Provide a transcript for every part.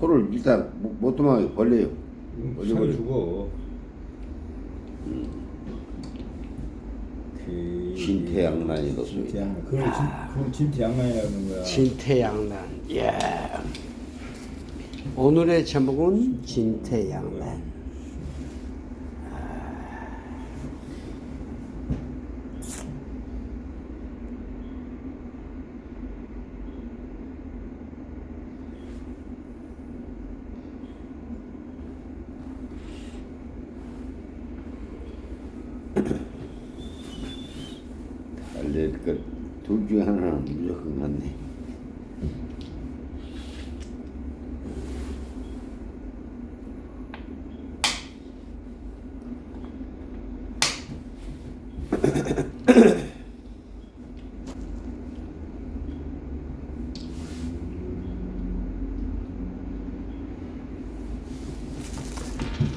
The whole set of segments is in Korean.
코를 일단 못- 못 도망하게 벌려요. 음, 어디 살 버려? 죽어. 그 신태양란이다 소리. 진태양 그걸 진 그걸 진태양란이라는 거야. 진태양란. 예. 오늘의 제목은 진태양 란. 알릴 것둘 중에 하나는 무조건 맞네.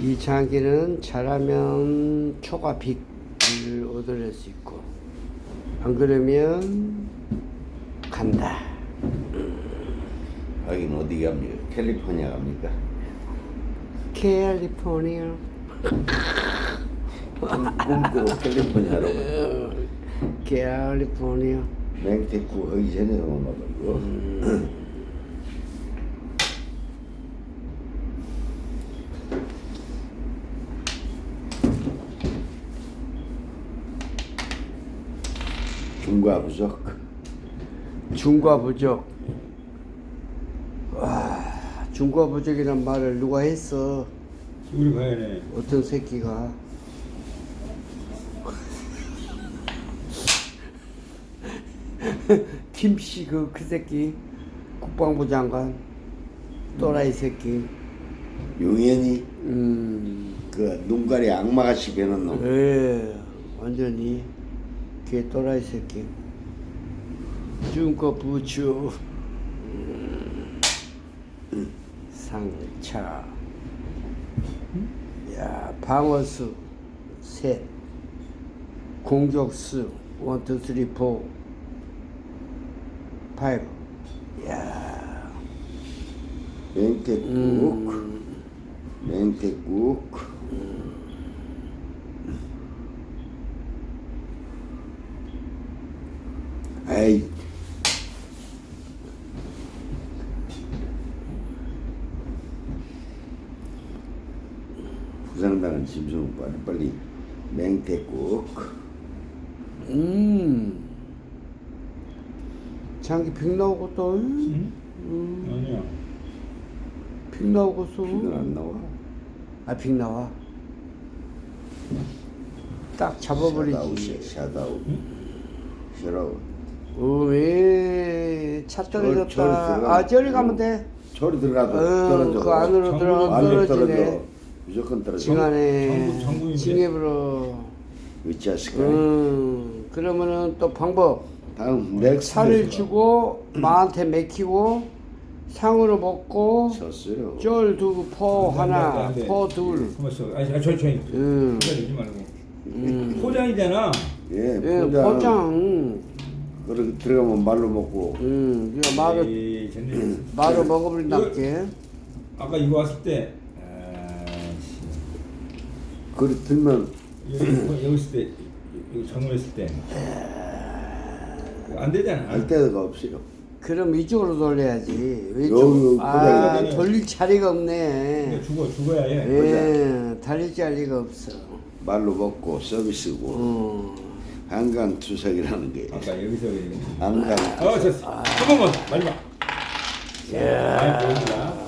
이 장기는 잘하면 초과 빅을 얻어낼 수 있고 안 그러면 간다. 하긴 어디 갑니까? 캘리포니아 갑니까? 캘리포니아. 꿈꾸로 캘리포니아로 가. 캘리포니아. 맹태구 하기 전에 온가 봐 이거. 중과 부족. 중과 부족. 와, 중과 부족이란 말을 누가 했어? 우리 가야네. 어떤 새끼가? 김씨 그, 그 새끼 국방부 장관 또라이 새끼 용현이 음, 그 눈깔이 악마같이 변한 놈. 예, 완전히 걔 또라이 새끼. 부족 음, 상차. 야 방어수 셋 공격수 원 투 쓰리 포. 파이브. 야. 맹태국. 음, 맹태국. 아이. 부상당한 짐승 빨리빨리 맹태국. 음 장기 빅 나오고 또 응? 음, 아니야. 빅 나오고서 이건 안 나와. 아, 빅 나와. 딱 잡아버리지. 샷아웃. 샷아웃. 어왜 차 저리 떨어졌다. 들어가. 아, 저리 가면 돼. 저리 들어가도 어, 떨어져. 그 안으로 들어가 떨어지네. 떨어져. 무조건 떨어져. 전부인데. 징해불어. 위치하스까. 음, 그러면은 또 방법. 다음 넥스트. 차를 주고 마한테 맥히고 상으로 먹고. 쫄 두고 포안 돼, 하나. 포 둘. 아니, 아니. 음, 기다리지 말고. 음. 포장이잖아. 예, 예, 포장. 포장. 그렇게 들어가면 말로 먹고. 음, 이거 마로 에이, 쟤네. 마로 먹어버린다게. 아까 이거 왔을 때, 아, 씨. 그리 들면 여기, 여기 있을 때, 여기 장문했을 때. 안 되잖아. 알 데가 없어요. 그럼 이쪽으로 돌려야지. 여기 왼쪽. 아. 돌릴 자리가 없네. 이거 죽어, 죽어야 해. 예, 달릴 자리가 없어. 말로 먹고 서비스고 어. 한간 투석이라는 게 아까 여기서 얘기. 한간 어, 됐어. 한 번만, 마지막. 자, 많이 보여주라.